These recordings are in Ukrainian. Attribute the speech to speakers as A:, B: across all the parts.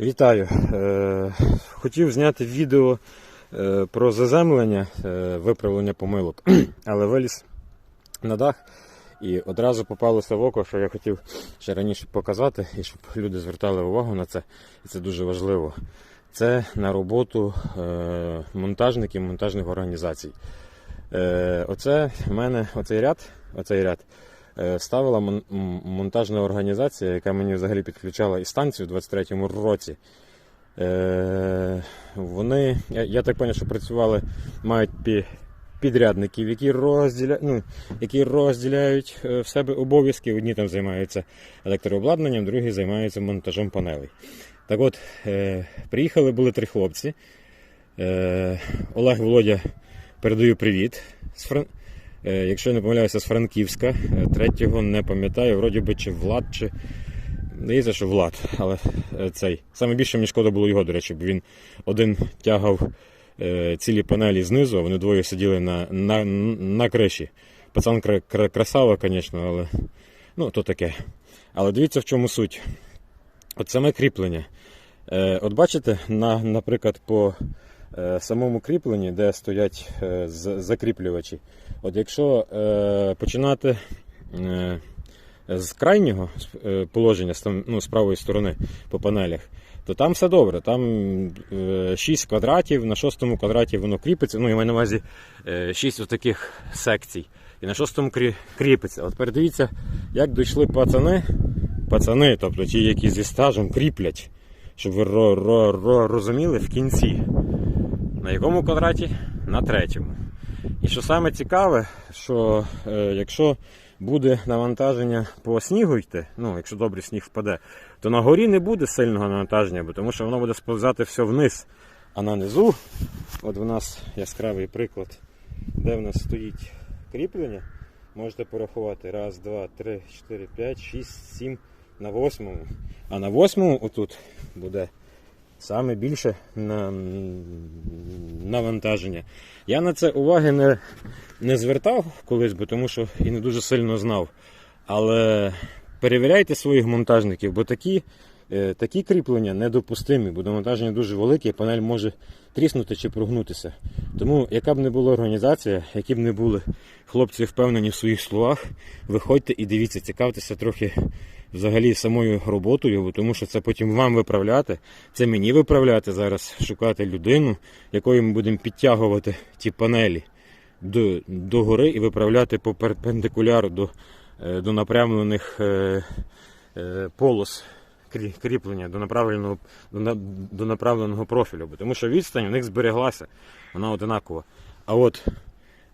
A: Вітаю! Е, Хотів зняти відео е, про заземлення, е, виправлення помилок, але виліз на дах і одразу попалося в око, що я хотів ще раніше показати, і щоб люди звертали увагу на це, і це дуже важливо. Це на роботу монтажників, монтажних організацій. Оце в мене оцей ряд, оцей ряд е, ставила мон- монтажна організація, яка мені взагалі підключала і станцію у 23-му році. Е, Вони, я, так зрозумів, що працювали, мають пі, підрядників, які, розділя, ну, які розділяють е, в себе обов'язки. Одні там займаються електрообладнанням, другі займаються монтажом панелей. Так от, е, приїхали були три хлопці. Е, Олег Володя передаю привіт. З Фран... е, якщо я не помиляюся, з Франківська. Е, Третього не пам'ятаю, вроді би чи Влад, чи. Здається, що Влад, але е, цей. Саме більше мені шкода було його, до речі, бо він один тягав цілі панелі знизу, а вони двоє сиділи на, на, на криші. Пацан кра- кра- красава, звісно, але ну, то таке. Але дивіться, в чому суть. От саме кріплення. От бачите, на, наприклад, по самому кріпленні, де стоять е, закріплювачі. От якщо е, починати е, з крайнього е, положення, ну, з правої сторони по панелях, то там все добре. Там е, 6 квадратів, на шостому квадраті воно кріпиться. Ну, я маю на увазі 6 отаких секцій. І на шостому кріпиться. От передивіться, як дійшли пацани, пацани, тобто ті, які зі стажем кріплять, щоб ви ро- ро- ро- розуміли в кінці. На якому квадраті? На третьому. І що саме цікаве, що е, якщо буде навантаження по снігу йти, ну якщо добрий сніг впаде, то на горі не буде сильного навантаження, бо тому що воно буде сповзати все вниз. А на низу, от в нас яскравий приклад, де в нас стоїть кріплення, можете порахувати. Раз, два, три, чотири, п'ять, шість, сім на восьмому. А на восьмому отут буде саме більше на, навантаження. Я на це уваги не, не звертав колись, бо тому що і не дуже сильно знав. Але перевіряйте своїх монтажників, бо такі, такі кріплення недопустимі, бо навантаження дуже велике, і панель може тріснути чи прогнутися. Тому, яка б не була організація, які б не були хлопці впевнені в своїх словах, виходьте і дивіться, цікавтеся трохи взагалі самою роботою, бо тому що це потім вам виправляти, це мені виправляти зараз, шукати людину, якою ми будемо підтягувати ті панелі до, до гори і виправляти по перпендикуляру до, е, до напрямлених е, е, полос кріплення, до направленого, до, до направленого профілю. Тому що відстань у них збереглася, вона одинакова. А от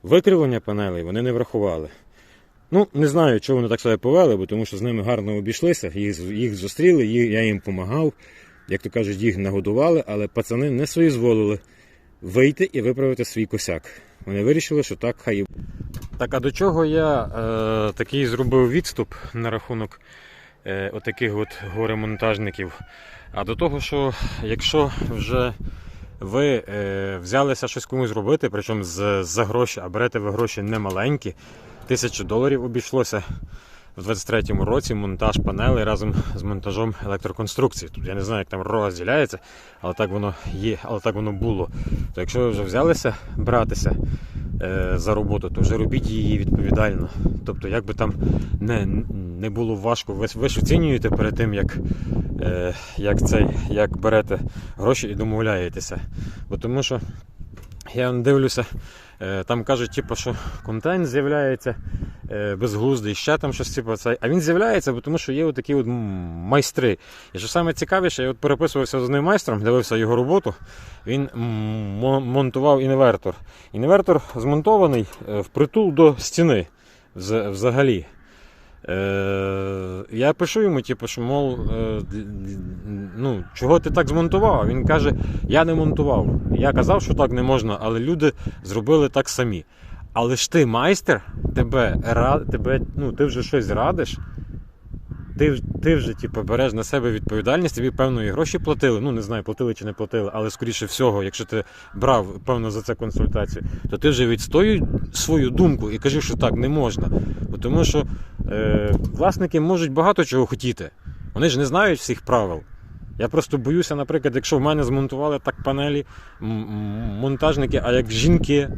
A: викривлення панелей вони не врахували. Ну, не знаю, чого вони так себе повели, бо тому що з ними гарно обійшлися, їх, їх зустріли, їх, я їм допомагав, як то кажуть, їх нагодували, але пацани не соізволили вийти і виправити свій косяк. Вони вирішили, що так хай. Так, а до чого я е, такий зробив відступ на рахунок отаких от горемонтажників? А до того, що якщо вже ви е, взялися щось комусь робити, причому за гроші, а берете ви гроші немаленькі, тисячу доларів обійшлося в 23-му році монтаж панелей разом з монтажом електроконструкції. Тут я не знаю, як там розділяється, але так воно є, але так воно було. То якщо ви вже взялися братися е, за роботу, то вже робіть її відповідально. Тобто, як би там не, не було важко, ви, ви ж оцінюєте перед тим, як, е, як, цей, як берете гроші і домовляєтеся. Бо тому що я дивлюся, е, там кажуть, типу, що контент з'являється безглуздий, ще там щось типу це. А він з'являється, тому що є такі от майстри. І що саме цікавіше, я от переписувався з одним майстром, дивився його роботу. Він монтував інвертор. Інвертор змонтований е, впритул до стіни взагалі. Е, я пишу йому, типу, що мов, е, ну, чого ти так змонтував? Він каже, я не монтував. Я казав, що так не можна, але люди зробили так самі. Але ж ти майстер, тебе, тебе, ну, ти вже щось радиш, ти, ти вже типу, береш на себе відповідальність, тобі певно і гроші платили. Ну не знаю, платили чи не платили, але скоріше всього, якщо ти брав певно за це консультацію, то ти вже відстоюй свою думку і кажи, що так не можна. Тому що е, власники можуть багато чого хотіти. Вони ж не знають всіх правил. Я просто боюся, наприклад, якщо в мене змонтували так панелі монтажники, а як жінки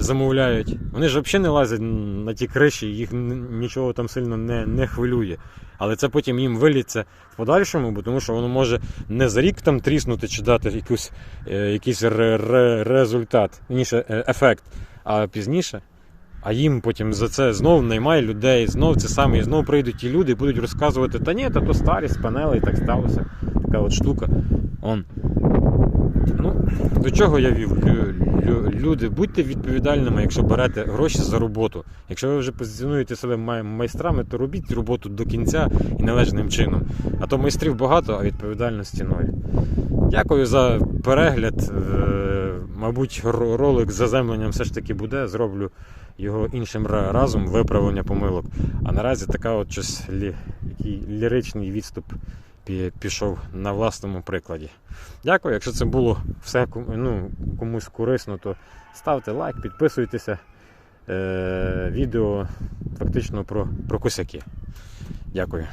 A: замовляють, вони ж взагалі не лазять на ті криші, їх нічого там сильно не, не хвилює. Але це потім їм виліться в подальшому, бо тому що воно може не за рік там тріснути чи дати якусь, е, якийсь ре- ре- результат, ніше ефект, а пізніше. А їм потім за це знов наймає людей, знов це саме, і знов прийдуть ті люди і будуть розказувати, та ні, та то старість, панели, і так сталося. Така от штука. Он. До чого я вів? Лю- лю- Люди, будьте відповідальними, якщо берете гроші за роботу. Якщо ви вже позиціонуєте себе майстрами, то робіть роботу до кінця і належним чином. А то майстрів багато, а відповідальності ноль. Дякую за перегляд. Е, Мабуть, ролик з заземленням все ж таки буде. Зроблю його іншим разом, виправлення помилок. А наразі така от щось лі, ліричний відступ пішов на власному прикладі. Дякую. Якщо це було все ну, комусь корисно, то ставте лайк, підписуйтеся. Е, відео фактично про, про косяки. Дякую.